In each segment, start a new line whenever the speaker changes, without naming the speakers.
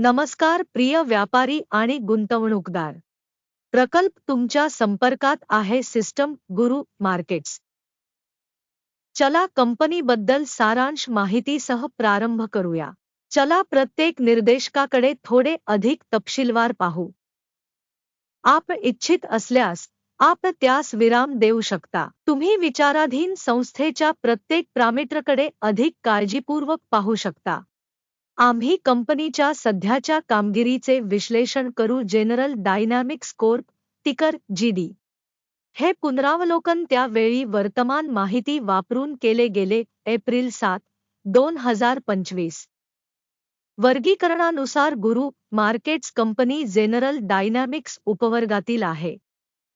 नमस्कार प्रिय व्यापारी आणि गुंतवणूकदार. प्रकल्प तुमच्या संपर्कात आहे सिस्टम गुरु मार्केट्स. चला कंपनीबद्दल सारांश माहितीसह प्रारंभ करूया. चला प्रत्येक निर्देशकाकडे थोडे अधिक तपशीलवार पाहू. आप इच्छित असल्यास आप त्यास विराम देऊ शकता. तुम्ही विचाराधीन संस्थेच्या प्रत्येक प्रामित्रकडे अधिक काळजीपूर्वक पाहू शकता. आम्ही कंपनीच्या सध्याच्या कामगिरीचे विश्लेषण करू General Dynamics Corp ticker GD हे पुनरावलोकन त्यावेळी वर्तमान माहिती वापरून केले गेले एप्रिल सात दोन हजार पंचवीस. वर्गीकरणानुसार गुरु मार्केट्स कंपनी जेनरल डायनॅमिक्स उपवर्गातील आहे.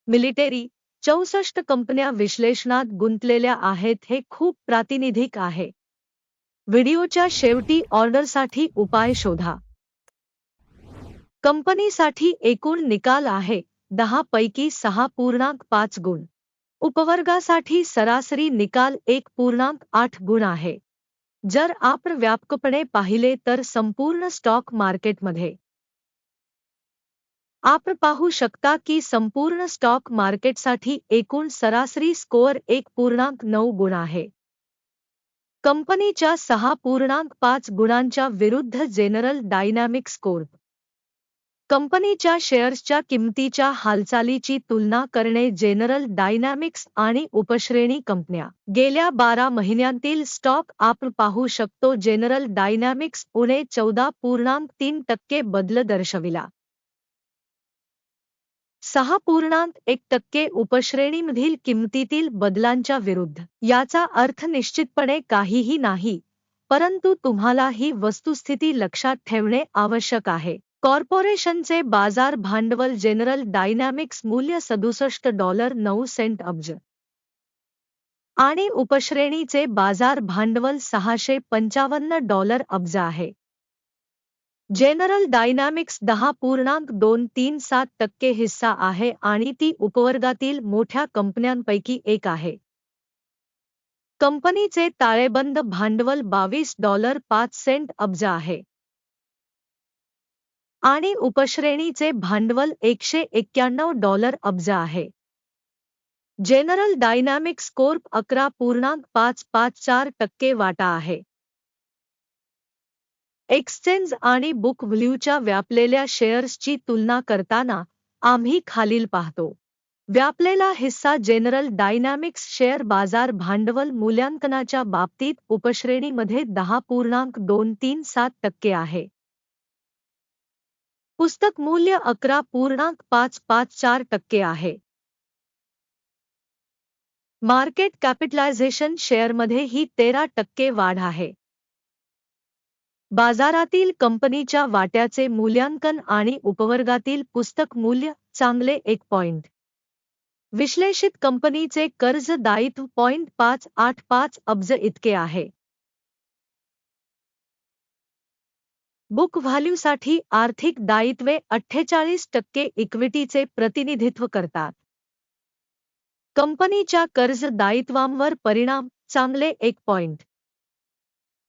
मिलिटरी चौसष्ट कंपन्या विश्लेषणात गुंतलेल्या आहेत हे खूप प्रातिनिधिक आहे. व्हिडिओच्या शेवटी ऑर्डरसाठी उपाय शोधा. कंपनीसाठी एकूण निकाल आहे दहा पैकी सहा पूर्णांक पाच गुण. उपवर्गासाठी सरासरी निकाल एक पूर्णांक आठ गुण आहे. जर आपण व्यापकपणे पाहिले तर संपूर्ण स्टॉक मार्केटमध्ये. आपण पाहू शकता की संपूर्ण स्टॉक मार्केटसाठी एकूण सरासरी स्कोअर एक पूर्णांक नऊ गुण आहे. कंपनीच्या सहा पूर्णांक पाच गुणांच्या विरुद्ध जेनरल डायनॅमिक्स कोर्प कंपनीच्या शेअर्सच्या किंमतीच्या हालचालीची तुलना करणे जेनरल डायनॅमिक्स आणि उपश्रेणी कंपन्या. गेल्या बारा महिन्यांतील स्टॉक आपण पाहू शकतो जेनरल डायनॅमिक्स उणे चौदा पूर्णांक तीन टक्के बदल दर्शविला. सहा पूर्णांक एक टक्के उपश्रेणीमधील किंमतीतील बदलांच्या विरुद्ध. याचा अर्थ निश्चितपणे काहीही नाही परंतु तुम्हाला ही वस्तुस्थिती लक्षात ठेवणे आवश्यक आहे. कॉर्पोरेशनचे बाजार भांडवल जनरल डायनॅमिक्स मूल्य सदुसष्ट डॉलर नऊ सेंट अब्ज. आणि उपश्रेणीचे बाजार भांडवल सहाशे पंचावन्न डॉलर अब्ज आहे. जनरल डायनॅमिक्स दहा पूर्णांक दोन तीन सात टक्के हिस्सा आहे आणि ती उपवर्गातील मोठ्या कंपन्यांपैकी एक आहे. कंपनीचे ताळेबंद भांडवल बावीस डॉलर पाच सेंट अब्ज आहे. आणि उपश्रेणीचे भांडवल एकशे एक्क्याण्णव डॉलर अब्ज आहे. जनरल डायनॅमिक्स कोर्प अकरा पूर्णांक पाच पाच चार टक्के वाटा आहे. एक्सचेंज आणि बुक व्ह्यूच्या व्यापलेल्या शेअर्सची तुलना करताना आम्ही खालील पाहतो. व्यापलेला हिस्सा जनरल डायनॅमिक्स शेअर बाजार भांडवल मूल्यांकनाच्या बाबतीत उपश्रेणीमध्ये दहा पूर्णांक दोन तीन सात टक्के आहे. पुस्तक मूल्य अकरा पूर्णांक पाच पाच चार टक्के आहे. मार्केट कॅपिटलायझेशन शेअरमध्ये ही तेरा टक्के वाढ आहे. बाजारातील कंपनीच्या वाट्याचे मूल्यांकन आणि उपवर्गातील पुस्तक मूल्य चांगले एक पॉइंट. विश्लेषित कंपनीचे कर्ज दायित्व पॉइंट पाच आठ पाच अब्ज इतके आहे. बुक व्हॅल्यूसाठी आर्थिक दायित्वे अठ्ठेचाळीस टक्के इक्विटीचे प्रतिनिधित्व करतात. कंपनीच्या कर्ज दायित्वांवर परिणाम चांगले एक पॉइंट.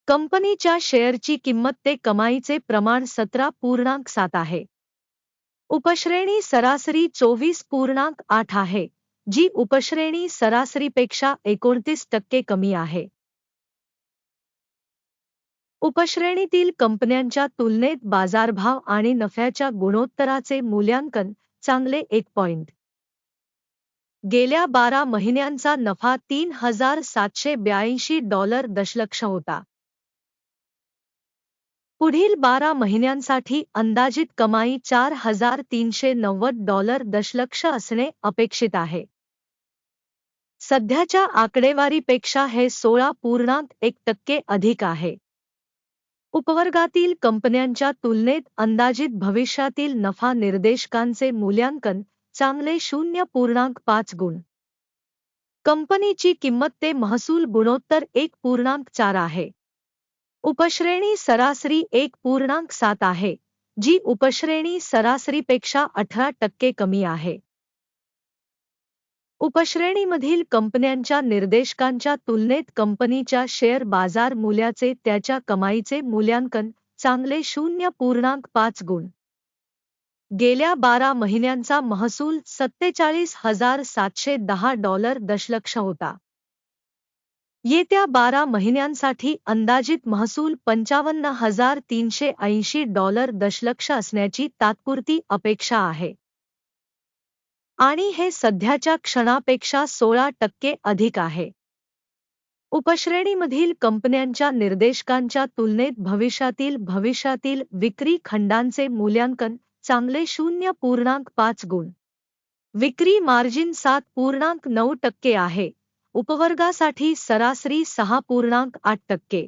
कंपनीच्या शेअरची किंमत ते कमाईचे प्रमाण सतरा पूर्णांक सात आहे. उपश्रेणी सरासरी चोवीस पूर्णांक आठ आहे जी उपश्रेणी सरासरीपेक्षा एकोणतीस टक्के कमी आहे. उपश्रेणीतील कंपन्यांच्या तुलनेत बाजारभाव आणि नफ्याच्या गुणोत्तराचे मूल्यांकन चांगले एक पॉइंट. गेल्या बारा महिन्यांचा नफा तीन हजार सातशे ब्याऐंशी डॉलर दशलक्ष होता. पुढील बारा महिन्यांसाठी अंदाजित कमाई चार हज़ार तीनशे नव्वद डॉलर दशलक्ष असणे अपेक्षित आहे. सध्याच्या आकडेवारीपेक्षा हे सोळा पूर्णांक एक टक्के अधिक आहे. उपवर्गातील कंपन्यांच्या तुलनेत अंदाजित भविष्यातील नफा निर्देशकांचे मूल्यांकन चांगले शून्य पूर्णांक पाच गुण. कंपनीची किंमत ते महसूल गुणोत्तर एक पूर्णांक चार आहे. उपश्रेणी सरासरी एक पूर्णांक सात आहे जी उपश्रेणी सरासरीपेक्षा अठरा टक्के कमी आहे. उपश्रेणीमधील कंपन्यांच्या निर्देशकांच्या तुलनेत कंपनीच्या शेअर बाजार मूल्याचे त्याच्या कमाईचे मूल्यांकन चांगले शून्य पूर्णांक पाच गुण. गेल्या बारा महिन्यांचा महसूल सत्तेचाळीस हजार सातशे दहा डॉलर दशलक्ष होता. येत्या बारा महिन्यांसाठी अंदाजित महसूल पंचावन्न हजार तीनशे ऐंशी डॉलर दशलक्ष असण्याची तात्पुरती अपेक्षा आहे. आणि हे सध्याच्या क्षणापेक्षा सोळा टक्के अधिक आहे. उपश्रेणीमधील कंपन्यांच्या निर्देशकांच्या तुलनेत भविष्यातील भविष्यातील विक्री खंडांचे मूल्यांकन चांगले शून्य पूर्णांक पाच गुण. विक्री मार्जिन सात पूर्णांक नऊ टक्के आहे. उपवर्गासाठी सरासरी सहा पूर्णांक आठ टक्के.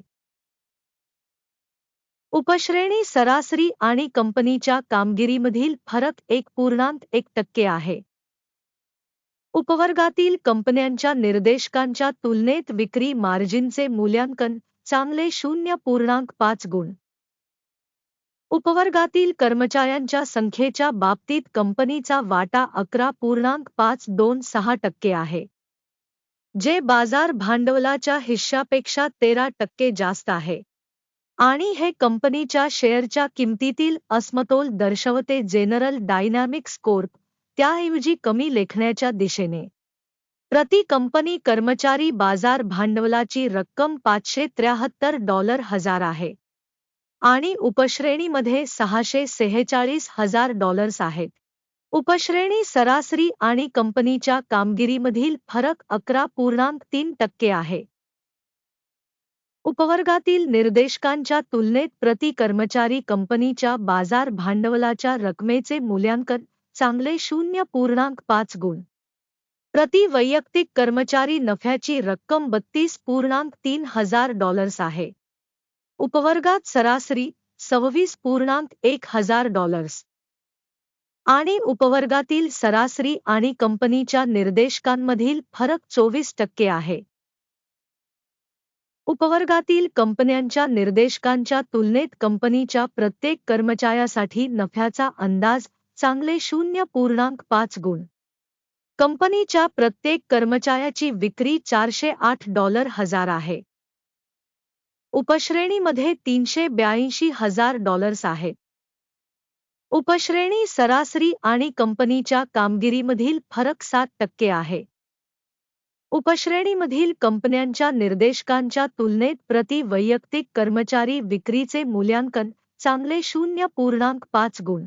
उपश्रेणी सरासरी आणि कंपनीच्या कामगिरीमधील फरक एक पूर्णांक एक टक्के आहे. उपवर्गातील कंपन्यांच्या निर्देशकांच्या तुलनेत विक्री मार्जिनचे मूल्यांकन चांगले शून्य पूर्णांक पाच गुण. उपवर्गातील कर्मचाऱ्यांच्या संख्येच्या बाबतीत कंपनीचा वाटा अकरा पूर्णांक पाच दोन सहा टक्के आहे. जे बाजार भांडवलाच्या हिश्शापेक्षा तेरा टक्के जास्त आहे. आणि हे कंपनीच्या शेअरच्या किमतीतील असमतोल दर्शवते जेनरल डायनॅमिक स्कोर त्याऐवजी कमी लेखण्याच्या दिशेने. प्रति कंपनी कर्मचारी बाजार भांडवलाची रक्कम पाचशे त्र्याहत्तर डॉलर हजार आहे. आणि उपश्रेणीमध्ये सहाशे सेहेचाळीस हजार डॉलर्स आहेत. उपश्रेणी सरासरी आणि कंपनीच्या कामगिरीमधील फरक अकरा पूर्णांक तीन टक्के आहे. उपवर्गातील निर्देशकांच्या तुलनेत प्रति कर्मचारी कंपनीच्या बाजार भांडवलाच्या रकमेचे मूल्यांकन चांगले शून्य पूर्णांक पाच गुण. प्रति वैयक्तिक कर्मचारी नफ्याची रक्कम बत्तीस पूर्णांक तीन हजार डॉलर्स आहे. उपवर्गात सरासरी सव्वीस पूर्णांक एक हजार डॉलर्स. आणि उपवर्गातील सरासरी आणि कंपनीच्या निर्देशकांमधील फरक चोवीस टक्के आहे. उपवर्गातील कंपन्यांच्या निर्देशकांच्या तुलनेत कंपनीच्या प्रत्येक कर्मचाऱ्यासाठी नफ्याचा अंदाज चांगले शून्य पूर्णांक पाच गुण. कंपनीच्या प्रत्येक कर्मचाऱ्याची विक्री चारशे आठ डॉलर हजार आहे. उपश्रेणीमध्ये तीनशे ब्याऐंशी हजार डॉलर्स आहेत उपश्रेणी सरासरी आणि कंपनीच्या कामगिरीमधील फरक सात टक्के आहे. उपश्रेणीमधील कंपन्यांच्या निर्देशकांच्या तुलनेत प्रति वैयक्तिक कर्मचारी विक्रीचे मूल्यांकन चांगले शून्य पूर्णांक पाच गुण.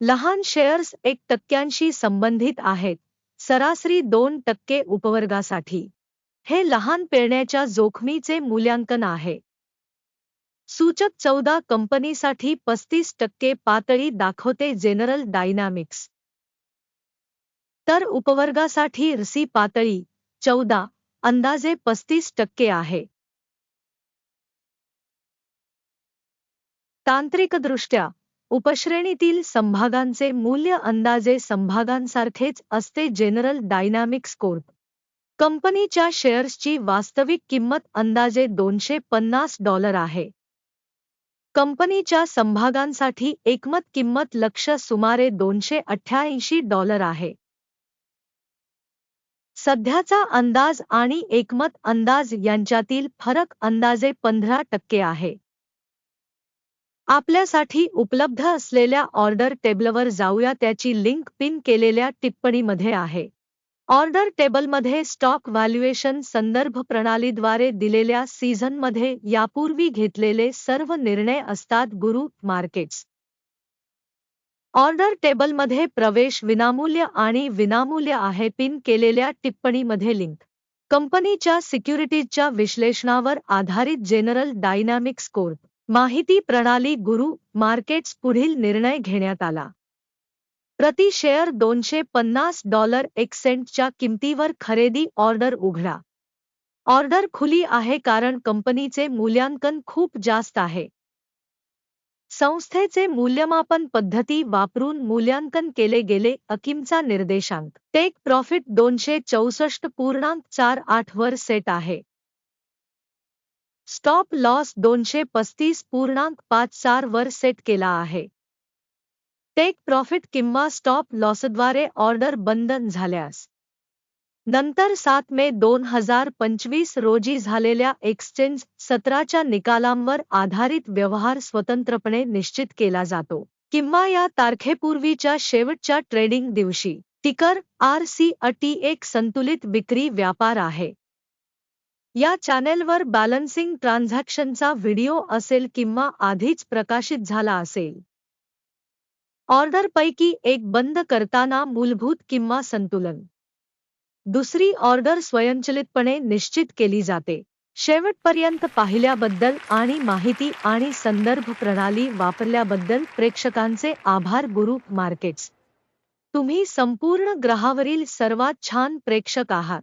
लहान शेअर्स एक टक्क्यांशी संबंधित आहेत सरासरी दोन टक्के उपवर्गासाठी. हे लहान पेरण्याच्या जोखमीचे मूल्यांकन आहे. सूचक चौदा कंपनीसाठी पस्तीस टक्के पातळी दाखवते जेनरल डायनामिक्स तर उपवर्गासाठी रसी पातळी चौदा अंदाजे पस्तीस टक्के आहे. तांत्रिकदृष्ट्या उपश्रेणीतील संभागांचे मूल्य अंदाजे संभागांसारखेच असते जेनरल डायनामिक्स कोर्ट कंपनीच्या शेअर्सची वास्तविक किंमत अंदाजे दोनशे पन्नास डॉलर आहे. कंपनीच्या संभागांसाठी एकमत किंमत लक्ष सुमारे दोनशे अठ्ठ्याऐंशी डॉलर आहे. सध्याचा अंदाज आणि एकमत अंदाज यांच्यातील फरक अंदाजे पंधरा टक्के आहे. आपल्यासाठी उपलब्ध असलेल्या ऑर्डर टेबलवर जाऊया त्याची लिंक पिन केलेल्या टिप्पणीमध्ये आहे. ऑर्डर टेबलमध्ये स्टॉक व्हॅल्युएशन संदर्भ प्रणालीद्वारे दिलेल्या सीझनमध्ये यापूर्वी घेतलेले सर्व निर्णय असतात गुरु मार्केट्स. ऑर्डर टेबलमध्ये प्रवेश विनामूल्य आणि विनामूल्य आहे पिन केलेल्या टिप्पणीमध्ये लिंक. कंपनीच्या सिक्युरिटीजच्या विश्लेषणावर आधारित जेनरल डायनामिक्स स्कोर माहिती प्रणाली गुरु मार्केट्स पुढील निर्णय घेण्यात आला. प्रति शेअर दोनशे पन्नास डॉलर एक सेंटच्या किमतीवर खरेदी ऑर्डर उघडा. ऑर्डर खुली आहे कारण कंपनीचे मूल्यांकन खूप जास्त आहे. संस्थेचे मूल्यमापन पद्धती वापरून मूल्यांकन केले गेले अकिमचा निर्देशांक. टेक प्रॉफिट दोनशे चौसष्ट पूर्णांक चार आठ वर सेट आहे. स्टॉप लॉस दोनशे पस्तीस पूर्णांक पाच चार वर सेट केला आहे. टेक प्रॉफिट किंवा स्टॉप लॉसद्वारे ऑर्डर बंधन झाल्यास. नंतर सात मे दोन हजार पंचवीस रोजी झालेल्या एक्सचेंज सत्राच्या निकालांवर आधारित व्यवहार स्वतंत्रपणे निश्चित केला जातो. किंवा या तारखेपूर्वीच्या शेवटच्या ट्रेडिंग दिवशी टिकर आर सी अटी एक संतुलित विक्री व्यापार आहे. या चॅनेलवर बॅलन्सिंग ट्रान्झॅक्शनचा व्हिडिओ असेल किंवा आधीच प्रकाशित झाला असेल. ऑर्डरपैकी एक बंद करताना मूलभूत किंवा संतुलन. दुसरी ऑर्डर स्वयंचलितपणे निश्चित केली जाते. शेवटपर्यंत पाहिल्याबद्दल आणि माहिती आणि संदर्भ प्रणाली वापरल्याबद्दल प्रेक्षकांचे आभार गुरु मार्केट्स. तुम्ही संपूर्ण ग्रहावरील सर्वात छान प्रेक्षक आहात.